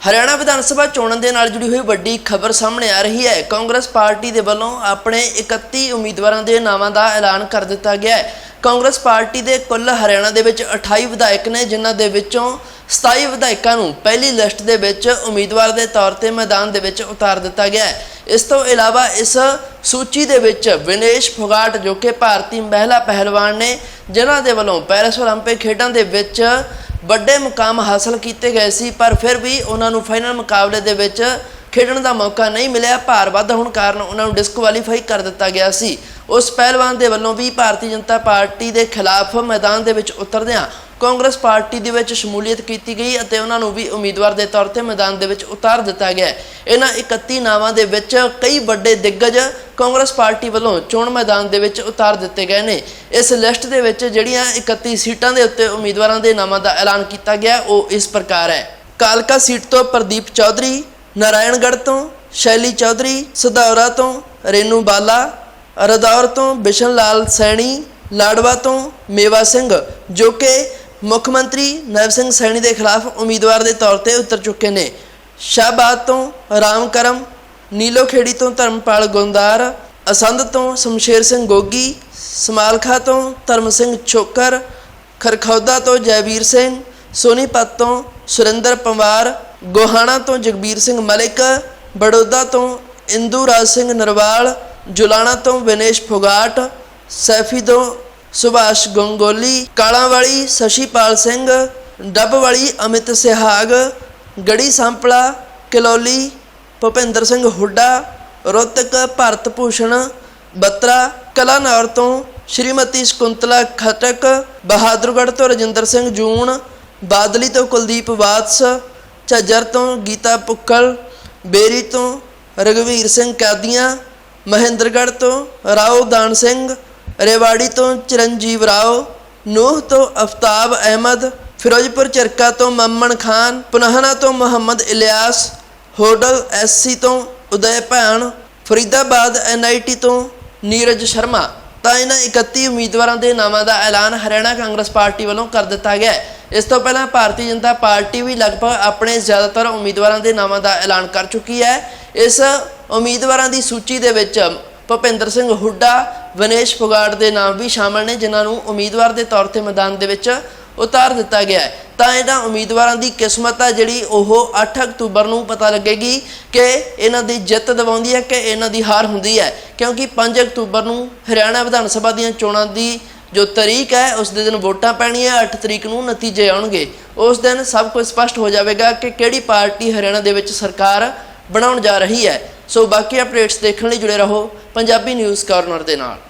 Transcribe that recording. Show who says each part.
Speaker 1: ਹਰਿਆਣਾ ਵਿਧਾਨ ਸਭਾ ਚੋਣਾਂ ਦੇ ਨਾਲ ਜੁੜੀ ਹੋਈ ਵੱਡੀ ਖਬਰ ਸਾਹਮਣੇ ਆ ਰਹੀ ਹੈ। ਕਾਂਗਰਸ ਪਾਰਟੀ ਦੇ ਵੱਲੋਂ ਆਪਣੇ 31 ਉਮੀਦਵਾਰਾਂ ਦੇ ਨਾਵਾਂ ਦਾ ਐਲਾਨ ਕਰ ਦਿੱਤਾ ਗਿਆ ਹੈ। ਕਾਂਗਰਸ ਪਾਰਟੀ ਦੇ ਕੁੱਲ ਹਰਿਆਣਾ ਦੇ ਵਿੱਚ 28 ਵਿਧਾਇਕ ਨੇ, ਜਿਨ੍ਹਾਂ ਦੇ ਵਿੱਚੋਂ 27 ਵਿਧਾਇਕਾਂ ਨੂੰ ਪਹਿਲੀ ਲਿਸਟ ਦੇ ਵਿੱਚ ਉਮੀਦਵਾਰ ਦੇ ਤੌਰ ਤੇ ਮੈਦਾਨ ਦੇ ਵਿੱਚ ਉਤਾਰ ਦਿੱਤਾ ਗਿਆ ਹੈ। ਇਸ ਤੋਂ ਇਲਾਵਾ ਇਸ ਸੂਚੀ ਦੇ ਵਿੱਚ ਵਿਨੇਸ਼ ਫੋਗਾਟ, ਜੋ ਕਿ ਭਾਰਤੀ ਮਹਿਲਾ ਪਹਿਲਵਾਨ ਨੇ, ਜਿਨ੍ਹਾਂ ਦੇ ਵੱਲੋਂ ਪੈਰਿਸ ਓਲੰਪਿਕ ਖੇਡਾਂ ਦੇ ਵਿੱਚ ਵੱਡੇ ਮੁਕਾਮ ਹਾਸਲ ਕੀਤੇ ਗਏ ਸੀ, ਪਰ ਫਿਰ ਵੀ ਉਹਨਾਂ ਨੂੰ ਫਾਈਨਲ ਮੁਕਾਬਲੇ ਦੇ ਵਿੱਚ ਖੇਡਣ ਦਾ ਮੌਕਾ ਨਹੀਂ ਮਿਲਿਆ। ਭਾਰ ਵੱਧ ਹੋਣ ਕਾਰਨ ਉਹਨਾਂ ਨੂੰ ਡਿਸਕੁਆਲੀਫਾਈ ਕਰ ਦਿੱਤਾ ਗਿਆ ਸੀ। ਉਸ ਪਹਿਲਵਾਨ ਦੇ ਵੱਲੋਂ ਵੀ ਭਾਰਤੀ ਜਨਤਾ ਪਾਰਟੀ ਦੇ ਖਿਲਾਫ ਮੈਦਾਨ ਦੇ ਵਿੱਚ ਉਤਰਦਿਆਂ ਕਾਂਗਰਸ ਪਾਰਟੀ ਦੇ ਵਿੱਚ ਸ਼ਮੂਲੀਅਤ ਕੀਤੀ ਗਈ ਅਤੇ ਉਹਨਾਂ ਨੂੰ ਵੀ ਉਮੀਦਵਾਰ ਦੇ ਤੌਰ ਤੇ ਮੈਦਾਨ ਦੇ ਵਿੱਚ ਉਤਾਰ ਦਿੱਤਾ ਗਿਆ ਇਹਨਾਂ 31 ਨਾਵਾਂ ਦੇ ਵਿੱਚ ਕਈ ਵੱਡੇ ਦਿੱਗਜ ਕਾਂਗਰਸ ਪਾਰਟੀ ਵੱਲੋਂ ਚੋਣ ਮੈਦਾਨ ਦੇ ਵਿੱਚ ਉਤਾਰ ਦਿੱਤੇ ਗਏ ਨੇ। ਇਸ ਲਿਸਟ ਦੇ ਵਿੱਚ ਜਿਹੜੀਆਂ 31 ਸੀਟਾਂ ਦੇ ਉੱਤੇ ਉਮੀਦਵਾਰਾਂ ਦੇ ਨਾਵਾਂ ਦਾ ਐਲਾਨ ਕੀਤਾ ਗਿਆ, ਉਹ ਇਸ ਪ੍ਰਕਾਰ ਹੈ। ਕਾਲਕਾ ਸੀਟ ਤੋਂ ਪ੍ਰਦੀਪ ਚੌਧਰੀ, ਨਾਰਾਇਣਗੜ੍ਹ ਤੋਂ ਸ਼ੈਲੀ ਚੌਧਰੀ ਸਦੌਰਾ ਤੋਂ ਰੇਨੂ ਬਾਲਾ, ਰਦੌਰ ਤੋਂ ਬਿਸ਼ਨ ਲਾਲ ਸੈਣੀ ਲਾਡਵਾ ਤੋਂ ਮੇਵਾ ਸਿੰਘ, ਜੋ ਕਿ ਮੁੱਖ ਮੰਤਰੀ ਨਵ ਸਿੰਘ ਸੈਣੀ ਦੇ ਖਿਲਾਫ ਉਮੀਦਵਾਰ ਦੇ ਤੌਰ ਤੇ ਉਤਰ ਚੁੱਕੇ ਨੇ। ਸ਼ਾਹਬਾਦ ਤੋਂ ਰਾਮਕਰਮ ਨੀਲੋ ਖੇੜੀ ਤੋਂ ਧਰਮਪਾਲ ਗੁੰਦਾਰ ਅਸੰਧ ਤੋਂ ਸ਼ਮਸ਼ੇਰ ਸਿੰਘ ਗੋਗੀ, ਸਮਾਲਖਾ ਤੋਂ ਧਰਮ ਸਿੰਘ ਛੋਕਰ, ਖਰਖੌਦਾ ਤੋਂ ਜੈਵੀਰ ਸਿੰਘ, ਸੋਨੀਪਤ ਤੋਂ ਸੁਰਿੰਦਰ ਪਵਾਰ, ਗੋਹਾਣਾ ਤੋਂ ਜਗਬੀਰ ਸਿੰਘ ਮਲਿਕ, ਬੜੌਦਾ ਤੋਂ ਇੰਦੂ ਰਾਜ ਸਿੰਘ ਨਰਵਾਲ, ਜੁਲਾਣਾ ਤੋਂ ਵਿਨੇਸ਼ ਫੋਗਾਟ, ਸੈਫੀ ਤੋਂ ਸੁਭਾਸ਼ ਗੰਗੋਲੀ, ਕਾਲਾਂਵਾਲੀ, ਸ਼ਸ਼ੀਪਾਲ ਸਿੰਘ, ਡੱਬਵਾਲੀ, ਅਮਿਤ ਸਿਹਾਗ, ਗੜੀ ਸੰਪਲਾ, ਕਿਲੌਲੀ, ਭੁਪਿੰਦਰ ਸਿੰਘ ਹੁੱਡਾ, ਰੋਤਕ ਭਾਰਤ ਭੂਸ਼ਣ ਬੱਤਰਾ, ਕਲਾਨੌਰ ਤੋਂ ਸ਼੍ਰੀਮਤੀ ਸ਼ਕੁੰਤਲਾ ਖਟਕ, ਬਹਾਦਰਗੜ੍ਹ ਤੋਂ ਰਜਿੰਦਰ ਸਿੰਘ ਜੂਨ, ਬਾਦਲੀ ਤੋਂ ਕੁਲਦੀਪ ਵਾਤਸ, ਝੱਜਰ ਤੋਂ ਗੀਤਾ ਪੁੱਕਲ, ਬੇਰੀ ਤੋਂ ਰਗਵੀਰ ਸਿੰਘ ਕਾਦੀਆਂ, ਮਹਿੰਦਰਗੜ੍ਹ ਤੋਂ ਰਾਓ ਦਾਨ ਸਿੰਘ ਰੇਵਾੜੀ ਤੋਂ ਚਰਨਜੀਵ ਰਾਓ, ਨੂਹ ਤੋਂ ਅਫਤਾਬ ਅਹਿਮਦ, ਫਿਰੋਜ਼ਪੁਰ ਚਰਕਾ ਤੋਂ ਮਮਨ ਖਾਨ, ਪੁਨਹਨਾ ਤੋਂ ਮੁਹੰਮਦ ਇਲਿਆਸ, ਹੋਡਲ ਐਸਸੀ ਤੋਂ ਉਦੈ ਭੈਣ, ਫਰੀਦਾਬਾਦ ਐਨਆਈਟੀ ਤੋਂ ਨੀਰਜ ਸ਼ਰਮਾ। ਤਾਂ ਇਹਨਾਂ 31 ਉਮੀਦਵਾਰਾਂ ਦੇ ਨਾਵਾਂ ਦਾ ਐਲਾਨ ਹਰਿਆਣਾ ਕਾਂਗਰਸ ਪਾਰਟੀ ਵੱਲੋਂ ਕਰ ਦਿੱਤਾ ਗਿਆ ਇਸ ਤੋਂ ਪਹਿਲਾਂ ਭਾਰਤੀ ਜਨਤਾ ਪਾਰਟੀ ਵੀ ਲਗਭਗ ਆਪਣੇ ਜ਼ਿਆਦਾਤਰ ਉਮੀਦਵਾਰਾਂ ਦੇ ਨਾਵਾਂ ਦਾ ਐਲਾਨ ਕਰ ਚੁੱਕੀ ਹੈ। ਇਸ ਉਮੀਦਵਾਰਾਂ ਦੀ ਸੂਚੀ ਦੇ ਵਿੱਚ ਭੁਪਿੰਦਰ ਸਿੰਘ ਹੁੱਡਾ ਵਿਨੇਸ਼ ਫੁਗਾੜ ਦੇ ਨਾਮ ਵੀ ਸ਼ਾਮਲ ਨੇ, ਜਿਨ੍ਹਾਂ ਨੂੰ ਉਮੀਦਵਾਰ ਦੇ ਤੌਰ ਤੇ ਮੈਦਾਨ ਦੇ ਵਿੱਚ ਉਤਾਰ ਦਿੱਤਾ ਗਿਆ ਹੈ। ਤਾਂ ਇਹਨਾਂ ਉਮੀਦਵਾਰਾਂ ਦੀ ਕਿਸਮਤ ਆ ਜਿਹੜੀ, ਉਹ 8 ਅਕਤੂਬਰ ਨੂੰ ਪਤਾ ਲੱਗੇਗੀ ਕਿ ਇਹਨਾਂ ਦੀ ਜਿੱਤ ਦਿਵਾਉਂਦੀ ਹੈ ਕਿ ਇਹਨਾਂ ਦੀ ਹਾਰ ਹੁੰਦੀ ਹੈ। ਕਿਉਂਕਿ 5 ਅਕਤੂਬਰ ਨੂੰ ਹਰਿਆਣਾ ਵਿਧਾਨ ਸਭਾ ਦੀਆਂ ਚੋਣਾਂ ਦੀ ਜੋ ਤਰੀਕ ਹੈ, ਉਸ ਦੇ ਦਿਨ ਵੋਟਾਂ ਪੈਣੀਆਂ 8 ਤਰੀਕ ਨੂੰ ਨਤੀਜੇ ਆਉਣਗੇ। ਉਸ ਦਿਨ ਸਭ ਕੁਝ ਸਪਸ਼ਟ ਹੋ ਜਾਵੇਗਾ ਕਿ ਕਿਹੜੀ ਪਾਰਟੀ ਹਰਿਆਣਾ ਦੇ ਵਿੱਚ ਸਰਕਾਰ ਬਣਾਉਣ ਜਾ ਰਹੀ ਹੈ। ਸੋ ਬਾਕੀ ਅਪਡੇਟਸ ਦੇਖਣ ਲਈ ਜੁੜੇ ਰਹੋ ਪੰਜਾਬੀ ਨਿਊਜ਼ ਕਾਰਨਰ ਦੇ ਨਾਲ।